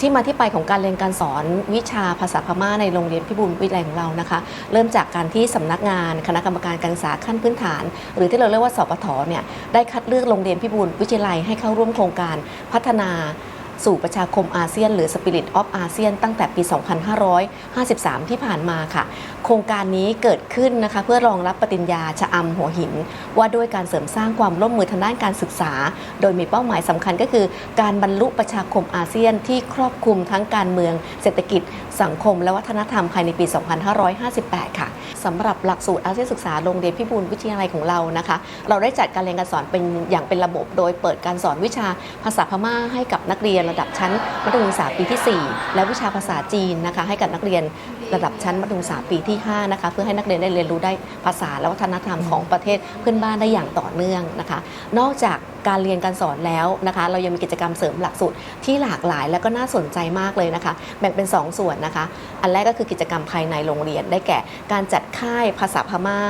ที่มาที่ไปของการเรียนการสอนวิชาภาษาพม่าในโรงเรียนพิบูลวิทยาลัยของเรานะคะ เริ่มจากการที่สำนักงานคณะกรรมการการศึกษาขั้นพื้นฐาน หรือที่เราเรียกว่าสปทเนี่ยได้คัดเลือกโรงเรียนพิบูลวิทยาลัยให้เข้าร่วมโครงการพัฒนา สู่ประชาคมอาเซียน หรือ Spirit of ASEAN ตั้งแต่ปี 2553 ที่ผ่านมาค่ะ โครงการนี้เกิดขึ้นนะคะเพื่อรองรับปฏิญญาชะอำหัวหิน ว่าด้วยการเสริมสร้างความร่วมมือทางด้านการศึกษา โดยมีเป้าหมายสำคัญก็คือ การบรรลุประชาคมอาเซียนที่ครอบคลุมทั้งการเมือง เศรษฐกิจ สังคมและวัฒนธรรมภายในปี 2558 ค่ะสำหรับหลักสูตรอาเซียนศึกษาโรงเรียนพิบูลวิทยาลัยของเรานะคะ เราได้จัดการเรียนการสอนเป็นอย่างเป็นระบบ โดยเปิดการสอนวิชาภาษาพม่าให้กับนักเรียนระดับชั้นมัธยมศึกษาปีที่ 4 และวิชาภาษาจีนนะคะ ให้กับนักเรียนระดับชั้นมัธยมศึกษาปีที่5นะคะเพื่อให้นักเรียนได้เรียนรู้ได้ภาษาและวัฒนธรรมของประเทศเพื่อนบ้านได้อย่างต่อเนื่องนะคะ นอกจากการเรียนการสอนแล้วนะคะ เรายังมีกิจกรรมเสริมหลักสูตรที่หลากหลาย และก็น่าสนใจมากเลยนะคะ แบ่งเป็น 2 ส่วนนะคะอันแรกก็คือกิจกรรมภายในโรงเรียนได้แก่ การจัดค่ายภาษาพม่า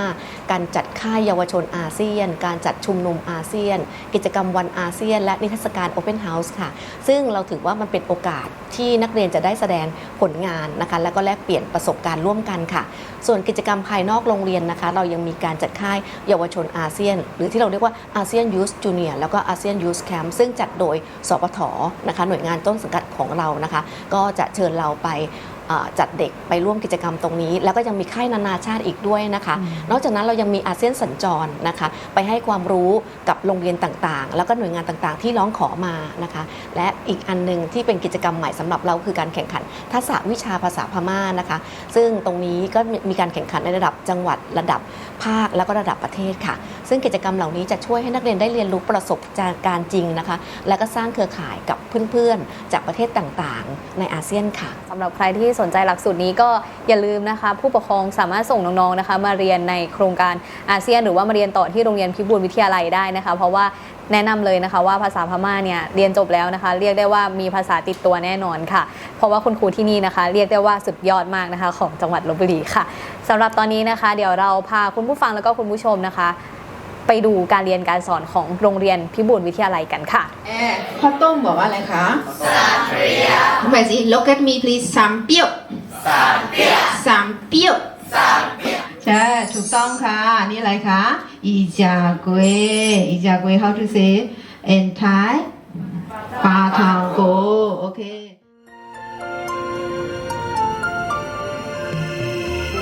การจัดค่ายเยาวชนอาเซียน การจัดชุมนุมอาเซียน กิจกรรมวันอาเซียน และนิทรรศการ Open House ค่ะ ซึ่งเราถือว่ามันเป็นโอกาสที่นักเรียนจะได้แสดงผลงานนะคะ แล้วก็แลกเปลี่ยนประสบการณ์ร่วมกันค่ะ ส่วนกิจกรรมภายนอกโรงเรียนนะคะ เรายังมีการจัดค่ายเยาวชนอาเซียน หรือที่เราเรียกว่าอาเซียนยูสจูเนียแล้วก็อาเซียนยูสแคมป์ซึ่งจัดโดยสปทนะคะ หน่วยงานต้นสังกัดของเรานะคะ ก็จะเชิญเราไป จัดเด็กไปร่วมกิจกรรมตรงนี้ แล้วก็ยังมีค่ายนานาชาติอีกด้วยนะคะ นอกจากนั้นเรายังมีอาเซียนสัญจรนะคะ ไปให้ความรู้กับโรงเรียนต่างๆ แล้วก็หน่วยงานต่างๆ ที่ร้องขอมานะคะ และอีกอันหนึงที่เป็นกิจกรรมใหม่สำหรับเราคือการแข่งขัน ทักษะวิชาภาษาพม่านะคะ ซึ่งตรงนี้ก็มีการแข่งขันในระดับจังหวัดระดับภาคแล้วก็ระดับประเทศค่ะ ซึ่งกิจกรรมเหล่านี้จะช่วยให้นักเรียนได้เรียนรู้ประสบการณ์จริงนะคะ และก็สร้างเครือข่ายกับเพื่อนๆ จากประเทศต่างๆ ในอาเซียนค่ะสำหรับใครที่สนใจหลักสูตรนี้ก็อย่าลืมนะคะ ผู้ปกครองสามารถส่งน้องๆนะคะ มาเรียนในโครงการอาเซียน หรือว่ามาเรียนต่อที่โรงเรียนพิบูลวิทยาลัยได้นะคะ เพราะว่าแนะนำเลยนะคะว่าภาษาพม่าเนี่ยเรียนจบแล้วนะคะ เรียกได้ว่ามีภาษาติดตัวแน่นอนค่ะ เพราะว่าคุณครูที่นี่นะคะ เรียกได้ว่าสุดยอดมากนะคะ ของจังหวัดลบบุรีค่ะสำหรับตอนนี้นะคะ เดี๋ยวเราพาคุณผู้ฟังแล้วก็คุณผู้ชมนะคะ ไปดูการเรียนการสอนของโรงเรียนพิบูลวิทยาลัยกันค่ะเอ่อข้าวต้มบอกว่าอะไรคะสามเปีย look at me please สามเปียวสามเปียวสามเปียวสามเปียวใช่ ถูกต้องค่ะ นี่อะไรคะ อีจากวยอีจากวย how to say in Thai ปาทางโกโอเค